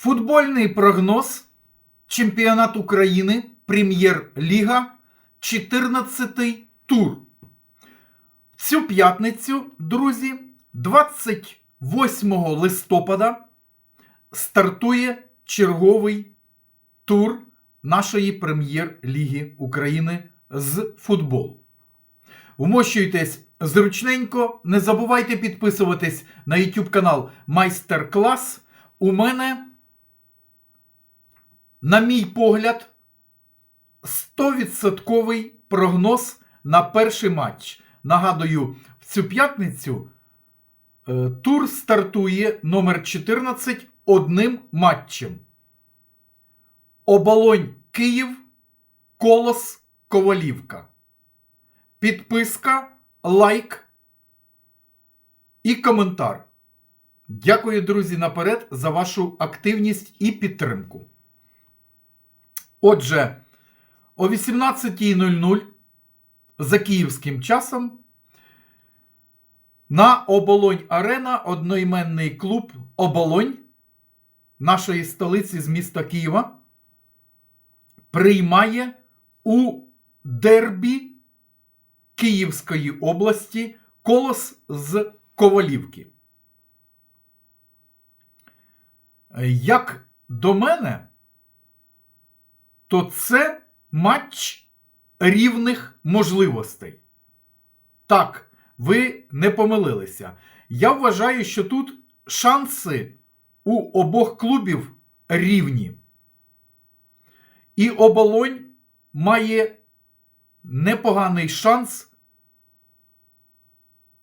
Футбольний прогноз. Чемпіонат України, Прем'єр-ліга, 14 й тур. Цю п'ятницю, друзі, 28 листопада стартує черговий тур нашої Прем'єр-ліги України з футболу. Вмощуйтесь зручненько, не забувайте підписуватись на YouTube канал Майстер-клас. У мене, на мій погляд, 100% прогноз на перший матч. Нагадую, в цю п'ятницю е, тур стартує номер 14 одним матчем. Оболонь Київ, Колос Ковалівка. Підписка, лайк і коментар. Дякую, друзі, наперед за вашу активність і підтримку. Отже, о 18.00 за київським часом на Оболонь Арена одноіменний клуб Оболонь нашої столиці з міста Києва приймає у дербі Київської області колос з Ковалівки. Як до мене, то це матч рівних можливостей. Так, ви не помилилися. Я вважаю, що тут шанси у обох клубів рівні. І оболонь має непоганий шанс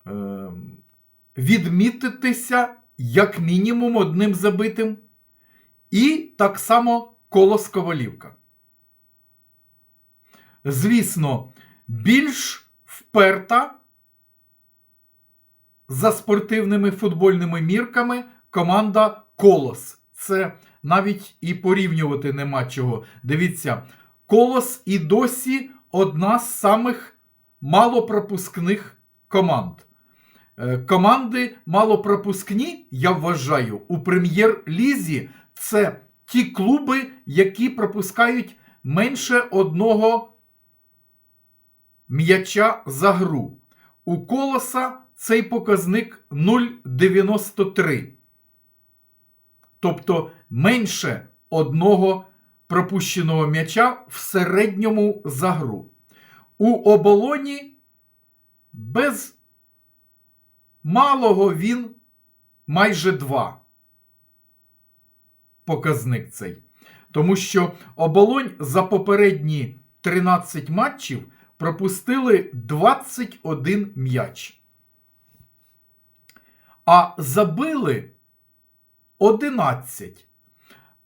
е, відмітитися як мінімум одним забитим. І так само колос Ковалівка. Звісно, більш вперта за спортивними футбольними мірками команда Колос. Це навіть і порівнювати нема чого. Дивіться, Колос і досі одна з самих малопропускних команд. Е, Команди малопропускні, я вважаю, у прем'єр-лізі це ті клуби, які пропускають менше одного м'яча за гру. У колоса цей показник 0,93. Тобто менше одного пропущеного м'яча в середньому за гру. У оболоні без малого він майже 2. Показник цей. Тому що оболонь за попередні 13 матчів пропустили 21 м'яч. А забили 11.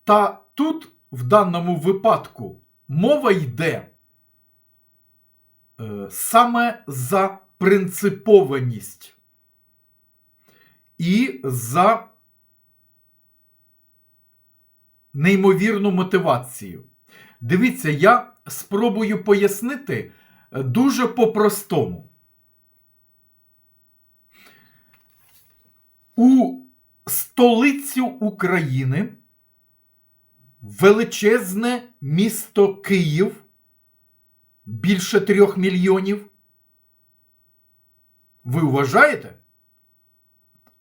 Та тут в даному випадку мова йде е, саме за принципованість і за неймовірну мотивацію. Дивіться, я спробую пояснити дуже по-простому. У столицю України величезне місто Київ більше трьох мільйонів. Ви вважаєте?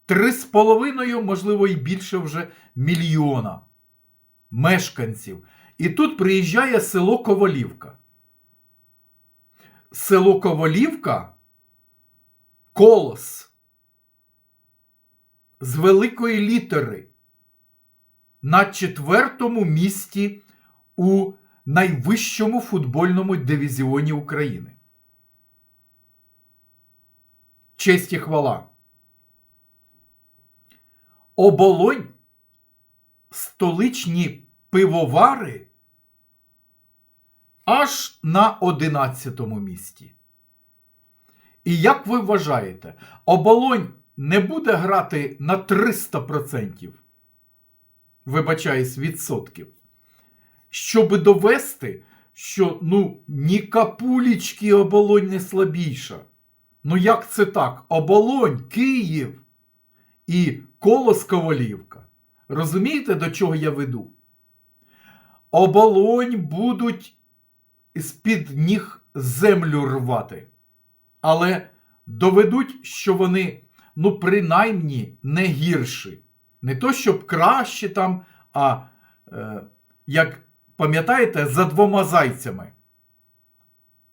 Три з половиною, можливо, і більше вже мільйона мешканців. І тут приїжджає село Ковалівка. Село Ковалівка колос з великої літери на четвертому місці у найвищому футбольному дивізіоні України. Честь і хвала. Оболонь столичні пивовари аж на 11 місці. І як ви вважаєте, оболонь не буде грати на 300%? Вибачаюсь, відсотків. Щоб довести, що ну, ні капулічки оболонь не слабіша. Ну як це так? Оболонь, Київ і Колос Ковалівка. Розумієте, до чого я веду? Оболонь будуть з-під ніг землю рвати. Але доведуть, що вони, ну, принаймні, не гірші. Не то, щоб краще там, а е, як пам'ятаєте, за двома зайцями.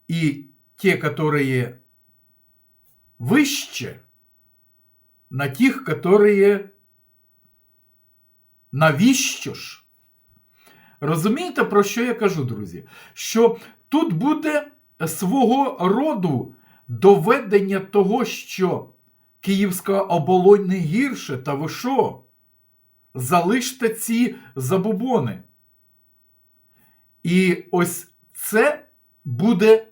І ті, які вище, на тих, які навіщо ж? Розумієте, про що я кажу, друзі? Що тут буде свого роду доведення того, що Київська оболонь не гірше, та ви що? Залиште ці забубони. І ось це буде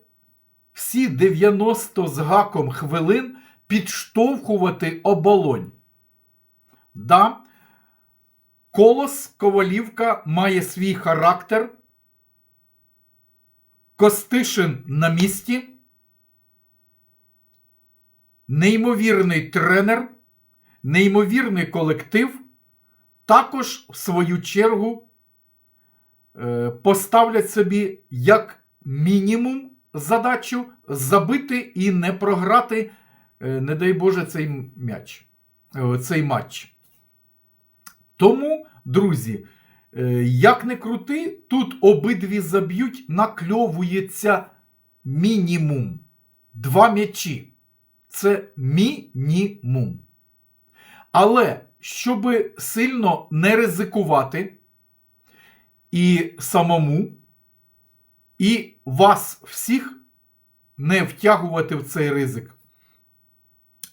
всі 90 з гаком хвилин підштовхувати оболонь. Да, Колос Ковалівка має свій характер. Костишин на місці. Неймовірний тренер, неймовірний колектив. Також, в свою чергу, е, поставлять собі як мінімум задачу забити і не програти, е, не дай Боже, цей м'яч, е, цей матч. Тому, друзі, як не крути, тут обидві заб'ють, накльовується мінімум. Два м'ячі. Це мінімум. Але щоб сильно не ризикувати і самому, і вас всіх не втягувати в цей ризик.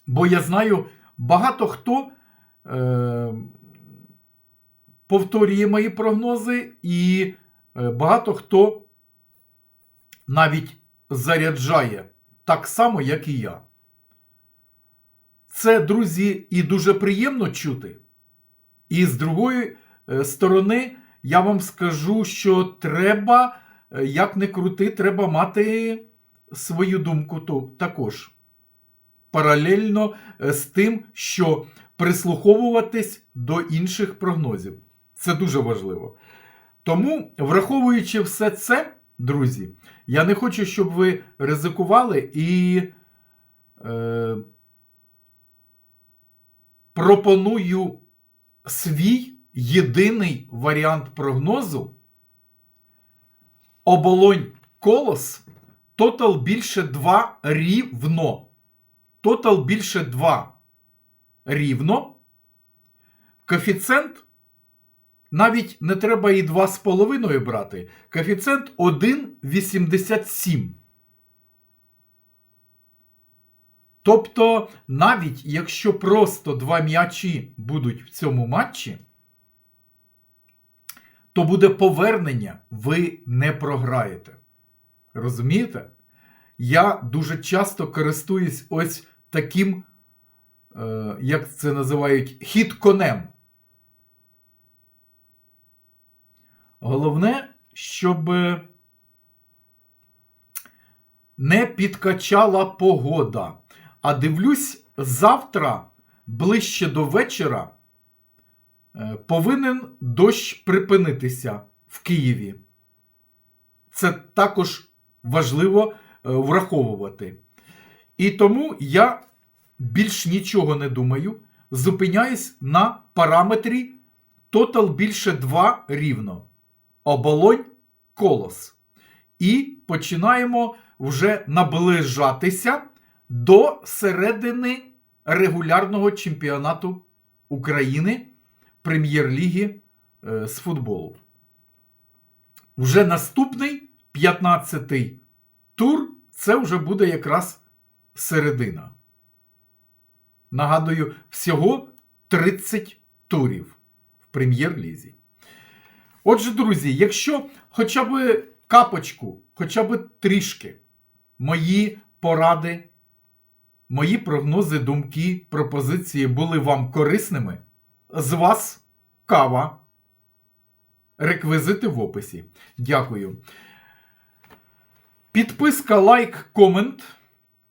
Бо я знаю, багато хто е, повторює мої прогнози, і е, багато хто навіть заряджає так само, як і я. Це, друзі, і дуже приємно чути. І з другої е, сторони, я вам скажу, що треба, е, як не крути, треба мати свою думку також. Паралельно з тим, що прислуховуватись до інших прогнозів. Це дуже важливо. Тому, враховуючи все це, друзі, я не хочу, щоб ви ризикували і е, пропоную свій єдиний варіант прогнозу. Оболонь колос. Тотал більше 2 рівно. Тотал більше 2 рівно. Коефіцієнт навіть не треба і 2,5 брати. Коефіцієнт 1,87. Тобто, навіть якщо просто два м'ячі будуть в цьому матчі, то буде повернення, ви не програєте. Розумієте? Я дуже часто користуюсь ось таким, е, як це називають, хід-конем. Головне, щоб не підкачала погода. А дивлюсь, завтра, ближче до вечора, е, повинен дощ припинитися в Києві. Це також важливо е, враховувати. І тому я більш нічого не думаю. Зупиняюсь на параметрі тотал більше 2 рівно. Оболонь колос. І починаємо вже наближатися до середини регулярного чемпіонату України Прем'єр-ліги е, з футболу. Вже наступний 15-й тур це вже буде якраз середина. Нагадую, всього 30 турів в прем'єр-лізі. Отже, друзі, якщо хоча б капочку, хоча б трішки мої поради, мої прогнози, думки, пропозиції були вам корисними, з вас кава. Реквізити в описі. Дякую. Підписка, лайк, комент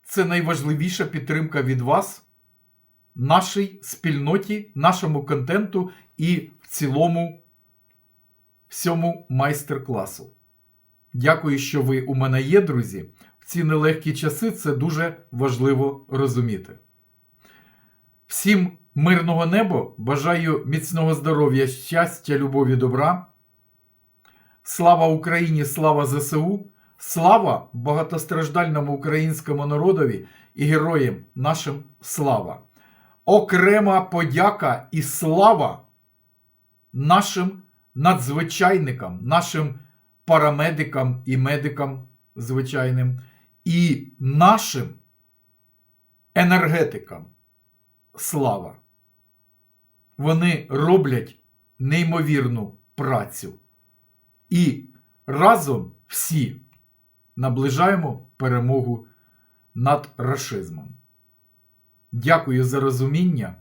це найважливіша підтримка від вас, нашій спільноті, нашому контенту і в цілому всьому майстер-класу. Дякую, що ви у мене є, друзі. В ці нелегкі часи це дуже важливо розуміти. Всім мирного неба, бажаю міцного здоров'я, щастя, любові, добра. Слава Україні, слава ЗСУ, слава багатостраждальному українському народові і героям нашим слава. Окрема подяка і слава нашим надзвичайникам, нашим парамедикам і медикам звичайним, і нашим енергетикам. Слава! Вони роблять неймовірну працю. І разом всі наближаємо перемогу над рашизмом. Дякую за розуміння.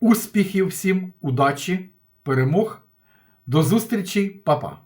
Успіхів всім, удачі, перемог. До зустрічі, Па-па!